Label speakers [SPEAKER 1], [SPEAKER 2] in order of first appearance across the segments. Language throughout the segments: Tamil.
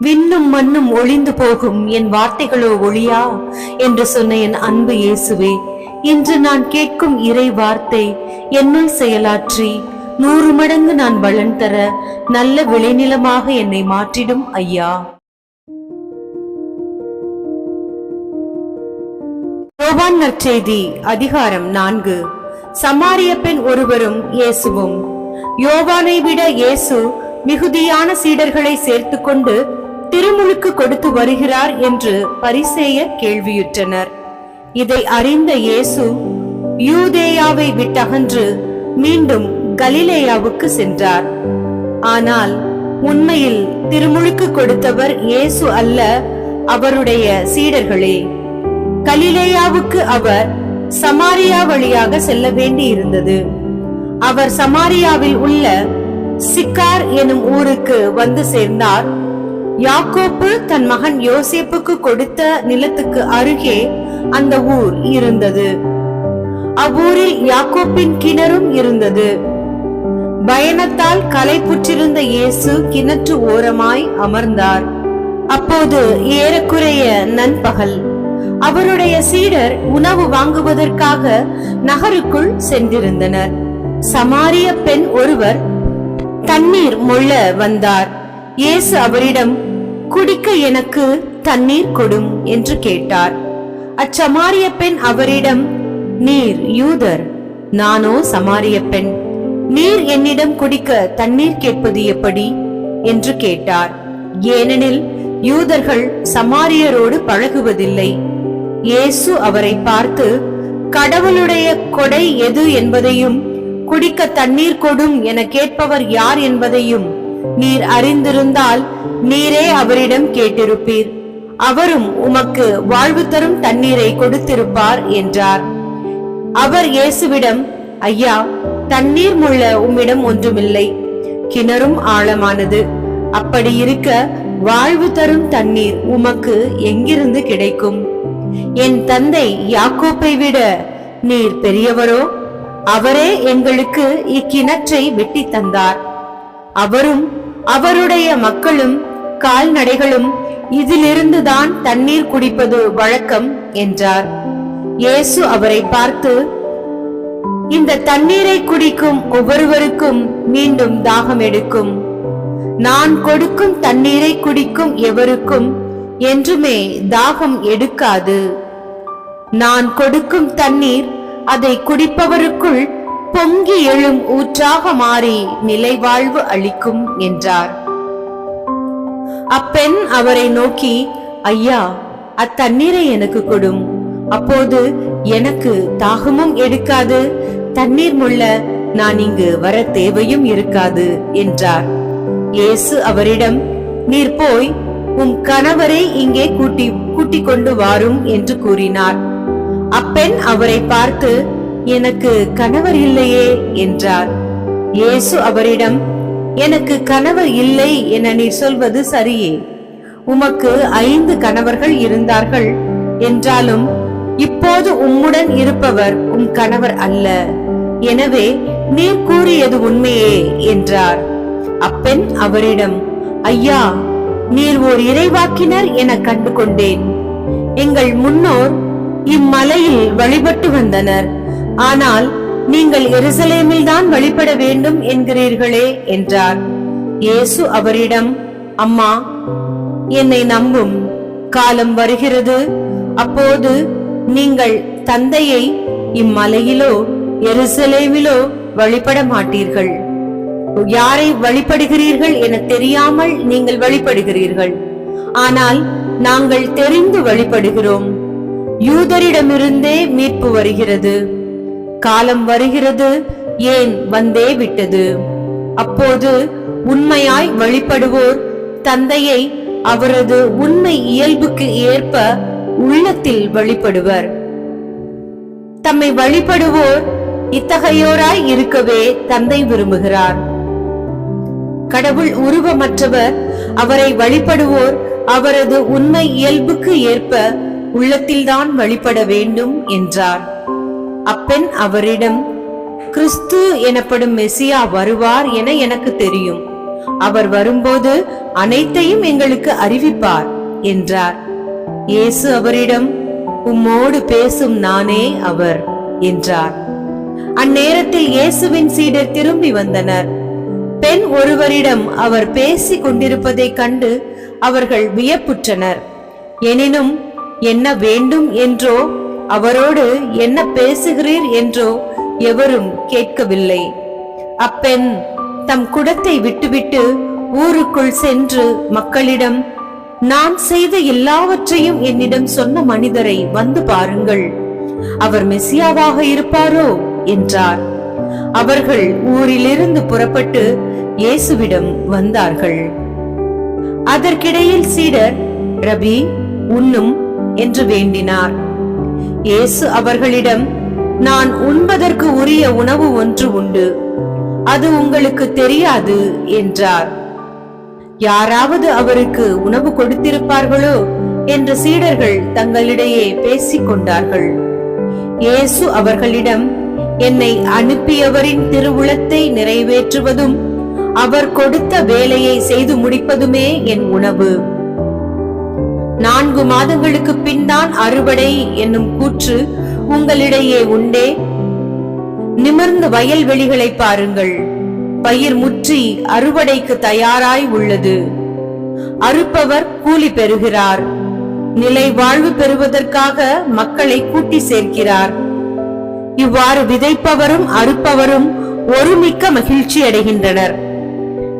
[SPEAKER 1] விண்ணும் மண்ணும் ஒளிந்து போகும் என் வார்த்தைகளோ ஒளியா? என்று சொன்ன என் அன்பு இயேசுவே இன்று நான் கேட்கும் இறை வார்த்தை என்னுள் செயலாற்றி நூறு மடங்கு நான் பலன் தர நல்ல விளைநிலமாக என்னை மாற்றிடும் ஐயா. யோவான் நற்செய்தி அதிகாரம் நான்கு. சமாரிய பெண் ஒருவரும் இயேசுவும். யோவானை விட இயேசு மிகுதியான சீடர்களை சேர்த்துக்கொண்டு திருமுழுக்கு கொடுத்து வருகிறார் என்று பரிசேயர் கேள்வியுற்றனர். இதை அறிந்த இயேசு யூதேயாவை விட்டகன்று மீண்டும் கலிலேயாவுக்கு சென்றார். ஆனால் உண்மையில் திருமுழுக்கு கொடுத்தவர் இயேசு அல்ல அவருடைய சீடர்களே. கலிலேயாவுக்கு அவர் சமாரியா வழியாக செல்ல வேண்டி இருந்தது அவர் சமாரியாவில் உள்ள சிக்கார் எனும் ஊருக்கு வந்து சேர்ந்தார். யாக்கோப்பு தன் மகன் யோசேப்புக்கு கொடுத்த நிலத்துக்கு அருகே அந்த ஊர் இருந்தது. அவ்வூரில் யாக்கோப்பின் கிணறும் இருந்தது. பயணத்தால் களைப்புற்றிருந்த இயேசு கிணற்று ஓரமாய் அமர்ந்தார். அப்போது ஏறக்குறைய நண்பகல். அவருடைய சீடர் உணவு வாங்குவதற்காக நகருக்குள் சென்றிருந்தனர். சமாரிய பெண் ஒருவர் தண்ணீர் மொள்ள வந்தார். இயேசு அவரிடம் குடிக்க எனக்கு தண்ணீர் கொடும் என்று கேட்டார். அச்சமாரிய பெண் அவரிடம் நீர் யூதர் நானோ சமாரிய பெண். நீர் என்னிடம் குடிக்க தண்ணீர் கேட்பது எப்படி? என்று கேட்டார். ஏனெனில் யூதர்கள் சமாரியரோடு பழகுவதில்லை. இயேசு அவரை பார்த்து கடவுளுடைய கொடை எது என்பதையும் குடிக்க தண்ணீர் கொடும் என கேட்பவர் யார் என்பதையும் நீர் அறிந்திருந்தால் நீரே அவரிடம் கேட்டிருப்பீர். அவரும் உமக்கு வாழ்வு தரும் தண்ணீரை கொடுத்திருப்பார் என்றார். அவர் இயேசுவிடம் ஐயா தண்ணீர் முள்ள உம்மிடம் ஒன்றுமில்லை. கிணறும் ஆழமானது. அப்படி இருக்க வாழ்வு தரும் தண்ணீர் உமக்கு எங்கிருந்து கிடைக்கும்? என் தந்தை யாக்கோப்பை விட நீர் பெரியவரோ? அவரே எங்களுக்கு இக்கிணற்றை வெட்டி தந்தார். அவரும் அவருடைய மக்களும் கால்நடைகளும் இதிலிருந்துதான் தண்ணீர் குடிப்பது வழக்கம் என்றார். இயேசு அவரை பார்த்து இந்த தண்ணீரை குடிக்கும் ஒவ்வொருவருக்கும் மீண்டும் தாகம் எடுக்கும். நான் கொடுக்கும் தண்ணீரை குடிக்கும் எவருக்கும் என்றுமே தாகம் எடுக்காது. நான் கொடுக்கும் தண்ணீர் அதை குடிப்பவருக்குள் பொங்கி எழும் ஊற்றாக மாறி நிலைவாழ்வு அளிக்கும் என்றார். அப்பெண் அவரை நோக்கி ஐயா அத்தண்ணீரை எனக்கு கொடும். அப்போது எனக்கு தாகமும் எடுக்காது. தண்ணீர் முள்ள நான் இங்கு வர தேவையும் இருக்காது என்றார். இயேசு அவரிடம் நீர் போய் உம் கணவரை இங்கே கூட்டி கூட்டிக் கொண்டு வாரும் என்று கூறினார். அப்பெண் அவரை பார்த்து எனக்கு கணவர் இல்லையே என்றார். இயேசு அவரிடம் எனக்கு கணவர் இல்லை என நீ சொல்வது சரியே. உமக்கு ஐந்து கணவர்கள் இருந்தார்கள். என்றாலும் இப்போது உம்முடன் இருப்பவர் உம் கணவர் அல்ல. எனவே நீர் கூறியது உண்மையே என்றார். அப்பெண் அவரிடம் ஐயா நீர் ஓர் இறைவாக்கினர் என கண்டு கொண்டேன் எங்கள் முன்னோர் இம்மலையில் வழிபட்டு வந்தனர். ஆனால் நீங்கள் எருசலேமில் தான் வழிபட வேண்டும் என்கிறீர்களே என்றார். இயேசு அவரிடம் அம்மா என்னை நம்பும். காலம் வருகிறது. அப்போது நீங்கள் தந்தையை இம்மலையிலோ எருசலேமிலோ வழிபட மாட்டீர்கள். யாரை வழிபடுகிறீர்கள் என தெரியாமல் நீங்கள் வழிபடுகிறீர்கள். ஆனால் நாங்கள் தெரிந்து வழிபடுகிறோம். யூதரிடமிருந்தே மீட்பு வருகிறது. காலம் வருகிறது ஏன் வந்தே விட்டது? அப்போது உண்மையாய் வழிபடுவோர் தந்தையை அவரது உண்மை இயல்புக்கு ஏற்ப உள்ளத்தில் வழிபடுவர். தம்மை வழிபடுவோர் இத்தகையோராய் இருக்கவே தந்தை விரும்புகிறார். கடவுள் உருவமற்றவர் அவரை வழிபடுவோர் அவரது உண்மை இயல்புக்கு ஏற்ப உள்ளத்தில்தான் வழிபட வேண்டும் என்றார். அப்பெண் அவரிடம் கிறிஸ்து எனப்படும் மெசியா வருவார் என எனக்கு தெரியும். அவர் வரும்போது அனைத்தையும் எங்களுக்கு அறிவிப்பார் என்றார். இயேசு அவரிடம் உம்மோடு பேசும் நானே அவர் என்றார். அந்நேரத்தில் இயேசுவின் சீடர் திரும்பி வந்தனர். பெண் ஒருவரிடம் அவர் பேசிக் கொண்டிருப்பதைக் கண்டு அவர்கள் வியப்புற்றனர். எனினும் என்ன வேண்டும் என்றோ அவரோடு என்ன பேசுகிறீர் என்றோ எவரும் கேட்கவில்லை. அப்பெண் தம் குடத்தை விட்டுவிட்டு ஊருக்குள் சென்று மக்களிடம் நான் செய்த எல்லாவற்றையும் என்னிடம் சொன்ன மனிதரை வந்து பாருங்கள். அவர் மெசியாவாக இருப்பாரோ? என்றார். அவர்கள் ஊரிலிருந்து புறப்பட்டு இயேசுவிடம் வந்தார்கள். அதற்கிடையில் சீடர் ரபி உண்ணும் என்று வேண்டினார். இயேசு அவர்களிடம் நான் உண்பதற்கு உரிய உணவு ஒன்று உண்டு. அது உங்களுக்கு தெரியாது என்றார். யாராவது அவருக்கு உணவு கொடுத்திருப்பார்களோ? என்று சீடர்கள் தங்களிடையே பேசிக் கொண்டார்கள். இயேசு அவர்களிடம் என்னை அனுப்பியவரின் திருவுளத்தை நிறைவேற்றுவதும் அவர் கொடுத்த வேலையை செய்து முடிப்பதுமே என் உணவு. நான்கு மாதங்களுக்கு பின்தான் அறுவடை என்னும் கூற்று உங்களிடையே உண்டே. நிமிர்ந்து வயல்வெளிகளை பாருங்கள். பயிர் முற்றி அறுவடைக்கு தயாராய் உள்ளது. அறுப்பவர் கூலி பெறுகிறார். நிலை வாழ்வு பெறுவதற்காக மக்களை கூட்டி சேர்க்கிறார். இவ்வாறு விதைப்பவரும் அறுப்பவரும் ஒருமிக்க மகிழ்ச்சி அடைகின்றனர்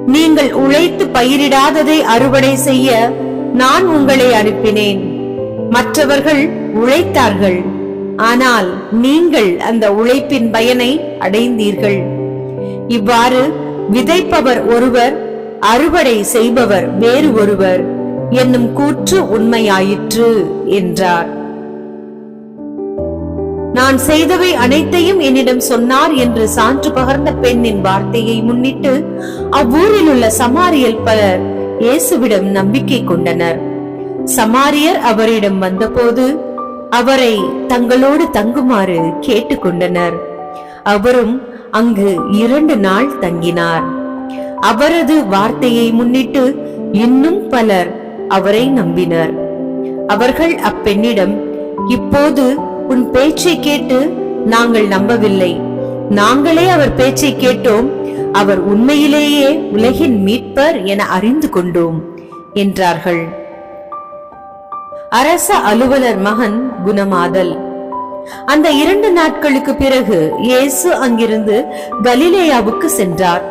[SPEAKER 1] நீங்கள் உழைத்து பயிரிடாததை அறுவடை செய்ய நான் உங்களை அனுப்பினேன். மற்றவர்கள் உழைத்தார்கள். ஆனால் நீங்கள் அந்த உழைப்பின் பயனை அடைந்தீர்கள். இவ்வாறு விதைப்பவர் ஒருவர் அறுவடை செய்பவர் வேறு ஒருவர் என்னும் கூற்று உண்மையாயிற்று என்றார். நான் செய்தவை அனைத்தையும் என்னிடம் சொன்னார் என்று சான்று பகர்ந்த பெண்ணின் வார்த்தையை முன்னிட்டு அவ்வூரில் உள்ள சமாரியல் பலர் இயேசுவிடம் நம்பிக்கை கொண்டனர். சமாரியர் அவரிடம் வந்தபோது அவரை தங்களோடு தங்குமாறு கேட்டுக்கொண்டனர். அவரும் அங்கு இரண்டு நாள் தங்கினார். அவரது வார்த்தையை முன்னிட்டு இன்னும் பலர் அவரை நம்பினர். அவர்கள் அப்பெண்ணிடம் இப்போது உன் பேச்சை கேட்டு நாங்கள் நம்பவில்லை. நாங்களே அவர் பேச்சை கேட்டோம். அவர் உண்மையிலேயே உலகின் மீட்பர் என அறிந்து கொண்டோம் என்றார்கள். அரச அலுவலர் மகன் குணமாதல். அந்த இரண்டு நாட்களுக்கு பிறகு இயேசு அங்கிருந்து கலிலேயாவுக்கு சென்றார்.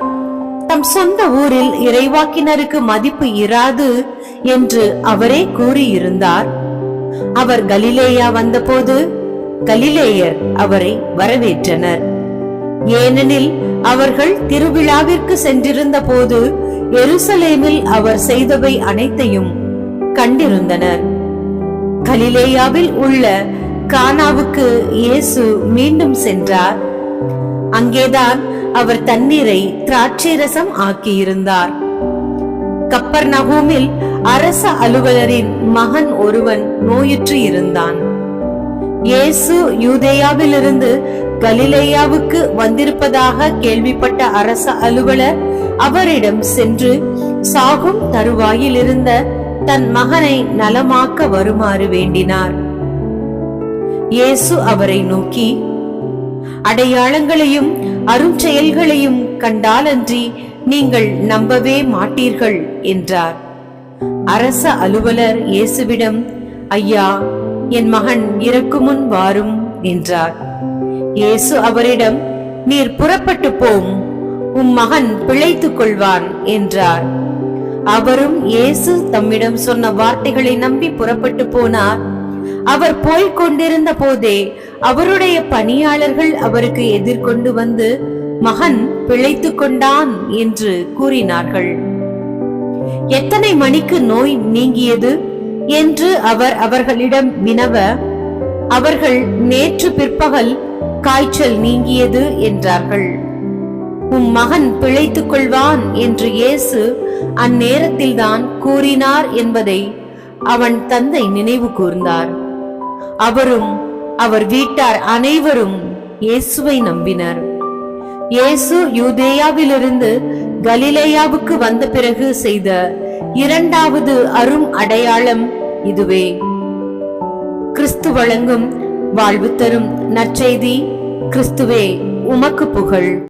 [SPEAKER 1] தம் சொந்த ஊரில் இறைவாக்கினருக்கு மதிப்பு இராது என்று அவரே கூறியிருந்தார். அவர் கலிலேயா வந்தபோது கலிலேயர் அவரை வரவேற்றனர். ஏனெனில் அவர்கள் திருவிழாவிற்கு சென்றிருந்த போது எருசலேமில் அவர் செய்தவை அனைத்தையும் கண்டிருந்தனர். கலிலேயாவில் உள்ள கானாவுக்கு இயேசு மீண்டும் சென்றார். அங்கேதான் அவர் தண்ணீரை திராட்சை ரசம் ஆக்கியிருந்தார். கப்பர் நகூமில் அரச அலுவலரின் மகன் ஒருவன் நோயுற்று இருந்தான். இயேசு யூதேயாவிலிருந்து கலிலேயாவுக்கு வந்திருப்பதாக கேள்விப்பட்ட அரச அலுவலர் அவரிடம் சென்று சாகும் தருவாயில் இருந்த தன் மகனை நலமாக்க வருமாறு வேண்டினார். இயேசு அவரை நோக்கி அடையாளங்களையும் அருஞ்செயல்களையும் கண்டாலன்றி நீங்கள் நம்பவே மாட்டீர்கள் என்றார். அரச அலுவலர் இயேசுவிடம் ஐயா என் மகன் இறக்குமுன் வாரும் என்றார். இயேசு அவரிடம் நீர் புறப்பட்டு போம் உம் மகன் பிழைத்துக் கொள்வான் என்றார். அவரும் இயேசு தம்மிடம் சொன்ன வார்த்தைகளை நம்பி புறப்பட்டு போனார். அவர் போய்க் கொண்டிருந்த போதே அவருடைய பணியாளர்கள் அவருக்கு எதிர்கொண்டு வந்து மகன் பிழைத்துக் கொண்டான் என்று கூறினார்கள். எத்தனை மணிக்கு நோய் நீங்கியது? என்று அவர் அவர்களிடம் வினவ அவர்கள் நேற்று பிற்பகல் காய்ச்சல் நீங்கியது என்றார்கள். உம் மகன் பிழைத்துக் கொள்வான் என்று இயேசு அந்நேரத்தில்தான் கூறினார் என்பதை அவன் தந்தை நினைவு கூர்ந்தார். அவரும் அவர் வீட்டார் அனைவரும் இயேசுவை நம்பினர். இயேசு யூதேயாவிலிருந்து கலிலேயாவுக்கு வந்த பிறகு செய்த இரண்டாவது அரும் அடையாளம் இதுவே. கிறிஸ்து வழங்கும் வாழ்வு தரும் நற்செய்தி கிறிஸ்துவே உமக்கு புகழ்.